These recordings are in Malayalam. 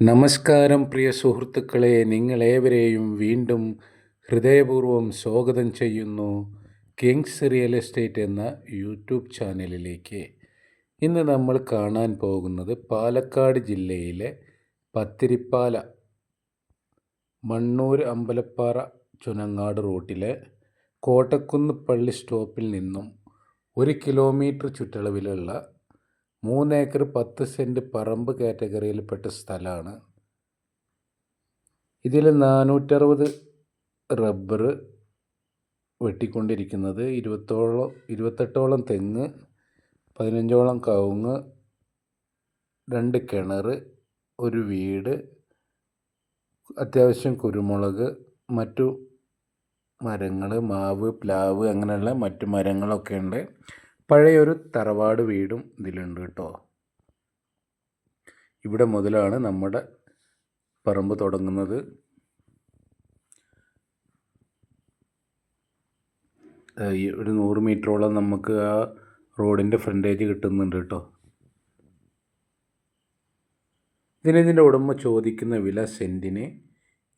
നമസ്കാരം പ്രിയ സുഹൃത്തുക്കളെ. നിങ്ങളേവരെയും വീണ്ടും ഹൃദയപൂർവം സ്വാഗതം ചെയ്യുന്നു കിങ്സ് റിയൽ എസ്റ്റേറ്റ് എന്ന യൂട്യൂബ് ചാനലിലേക്ക്. ഇന്ന് നമ്മൾ കാണാൻ പോകുന്നത് പാലക്കാട് ജില്ലയിലെ പത്തിരിപ്പാല മണ്ണൂർ അമ്പലപ്പാറ ചുനങ്ങാട് റൂട്ടിലെ കോട്ടക്കുന്ന് പള്ളി സ്റ്റോപ്പിൽ നിന്നും ഒരു കിലോമീറ്റർ ചുറ്റളവിലുള്ള മൂന്ന് ഏക്കർ പത്ത് സെന്റ് പറമ്പ് കാറ്റഗറിയിൽപ്പെട്ട സ്ഥലമാണ് ഇതിൽ നാനൂറ്ററുപത് റബ്ബർ വെട്ടിക്കൊണ്ടിരിക്കുന്നത്. ഇരുപത്തോളം ഇരുപത്തെട്ടോളം തെങ്ങ് പതിനഞ്ചോളം കവുങ്ങ് രണ്ട് കിണർ ഒരു വീട് അത്യാവശ്യം കുരുമുളക് മറ്റു മരങ്ങൾ മാവ് പ്ലാവ് അങ്ങനെയുള്ള മറ്റു മരങ്ങളൊക്കെ ഉണ്ട് പഴയൊരു തറവാട് വീടും ഇതിലുണ്ട് കേട്ടോ. ഇവിടെ മുതലാണ് നമ്മുടെ പറമ്പ് തുടങ്ങുന്നത്. ഒരു നൂറ് മീറ്ററോളം നമുക്ക് ആ റോഡിന്റെ ഫ്രണ്ടേജ് കിട്ടുന്നുണ്ട് കേട്ടോ. ഇതിനിതിന്റെ ഉടമ ചോദിക്കുന്ന വില സെന്റിന്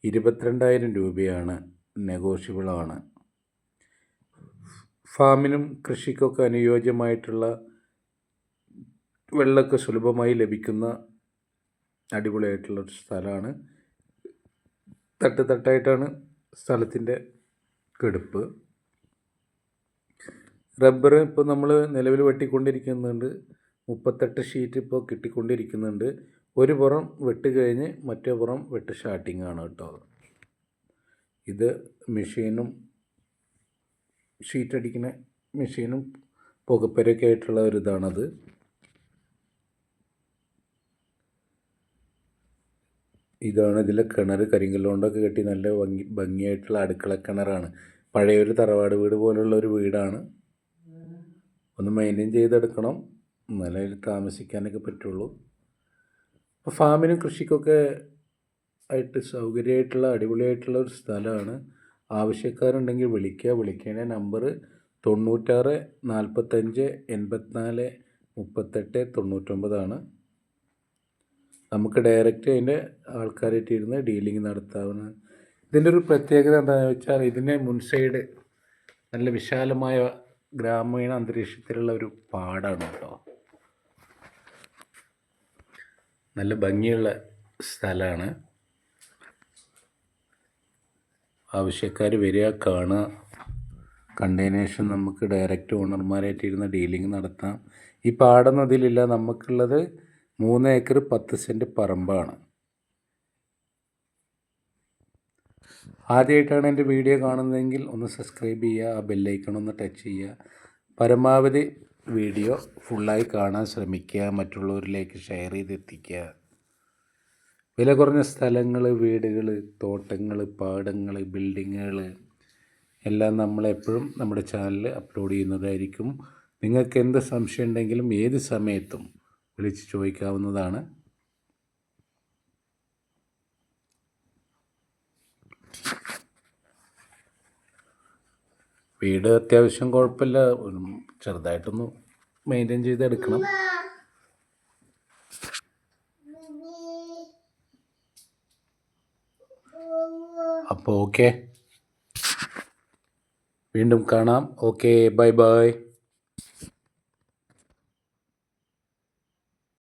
ഇരുപത്തിരണ്ടായിരം രൂപയാണ് നെഗോഷ്യബിളാണ്. ഫാമിനും കൃഷിക്കൊക്കെ അനുയോജ്യമായിട്ടുള്ള വെള്ളമൊക്കെ സുലഭമായി ലഭിക്കുന്ന അടിപൊളിയായിട്ടുള്ള ഒരു സ്ഥലമാണ്. തട്ട് തട്ടായിട്ടാണ് സ്ഥലത്തിന്റെ കെടുപ്പ്. റബ്ബർ ഇപ്പോൾ നമ്മൾ നിലവിൽ വെട്ടിക്കൊണ്ടിരിക്കുന്നുണ്ട്. മുപ്പത്തെട്ട് ഷീറ്റ് ഇപ്പോൾ കിട്ടിക്കൊണ്ടിരിക്കുന്നുണ്ട്. ഒരു പുറം വെട്ട് കഴിഞ്ഞ് മറ്റേ പുറം വെട്ട് സ്റ്റാർട്ടിംഗ് ആണ് കേട്ടോ. ഇത് മെഷീനും ഷീറ്റ് അടിക്കുന്ന മെഷീനും പുകപ്പരൊക്കെ ആയിട്ടുള്ള ഒരു ഇതാണത് ഇതാണ് ഇതിലെ കിണർ. കരിങ്കല്ലോണ്ടൊക്കെ കെട്ടി നല്ല ഭംഗി ഭംഗിയായിട്ടുള്ള അടുക്കള കിണറാണ്. പഴയൊരു തറവാട് വീട് പോലുള്ള ഒരു വീടാണ്. ഒന്ന് മെയിന്റെയിൻ ചെയ്തെടുക്കണം. എന്നാലേ അതിൽ താമസിക്കാനൊക്കെ പറ്റുള്ളൂ. അപ്പോൾ ഫാമിനും കൃഷിക്കൊക്കെ ആയിട്ട് സൗകര്യമായിട്ടുള്ള അടിപൊളിയായിട്ടുള്ള ഒരു സ്ഥലമാണ്. ആവശ്യക്കാരുണ്ടെങ്കിൽ വിളിക്കുക. വിളിക്കേണ്ട നമ്പർ തൊണ്ണൂറ്റാറ് നാൽപ്പത്തഞ്ച് എൺപത്തിനാല് മുപ്പത്തെട്ട് തൊണ്ണൂറ്റൊമ്പതാണ് നമുക്ക് ഡയറക്റ്റ് അതിന്റെ ആൾക്കാരായിട്ട് ഇരുന്ന് ഡീലിംഗ് നടത്താവുന്ന ഇതിന്റെ ഒരു പ്രത്യേകത എന്താണെന്ന് വെച്ചാൽ ഇതിന്റെ മുൻ സൈഡ് നല്ല വിശാലമായ ഗ്രാമീണ അന്തരീക്ഷത്തിലുള്ള ഒരു പാടാണ് കേട്ടോ. നല്ല ഭംഗിയുള്ള സ്ഥലമാണ്. ആവശ്യക്കാർ വരിക കാണുക. കണ്ടെയ്നേഷൻ നമുക്ക് ഡയറക്റ്റ് ഓണർമാരായിട്ട് ഇരുന്ന് ഡീലിംഗ് നടത്താം. ഈ പാടുന്നതിലില്ല നമുക്കുള്ളത് മൂന്ന് ഏക്കർ പത്ത് സെന്റ് പറമ്പാണ്. ആദ്യമായിട്ടാണ് എന്റെ വീഡിയോ കാണുന്നതെങ്കിൽ ഒന്ന് സബ്സ്ക്രൈബ് ചെയ്യുക ആ ബെല്ലൈക്കൺ ഒന്ന് ടച്ച് ചെയ്യുക. പരമാവധി വീഡിയോ ഫുള്ളായി കാണാൻ ശ്രമിക്കുക മറ്റുള്ളവരിലേക്ക് ഷെയർ ചെയ്തെത്തിക്കുക. വില കുറഞ്ഞ സ്ഥലങ്ങൾ വീടുകൾ തോട്ടങ്ങൾ പാടങ്ങൾ ബിൽഡിങ്ങുകൾ എല്ലാം നമ്മളെപ്പോഴും നമ്മുടെ ചാനലിൽ അപ്ലോഡ് ചെയ്യുന്നതായിരിക്കും. നിങ്ങൾക്ക് എന്ത് സംശയം ഉണ്ടെങ്കിലും ഏത് സമയത്തും വിളിച്ച് ചോദിക്കാവുന്നതാണ്. വീട് അത്യാവശ്യം കുഴപ്പമില്ല. ചെറുതായിട്ടൊന്ന് മെയിന്റെയിൻ ചെയ്തെടുക്കണം. അപ്പോൾ ഓക്കെ. വീണ്ടും കാണാം. Okay bye bye.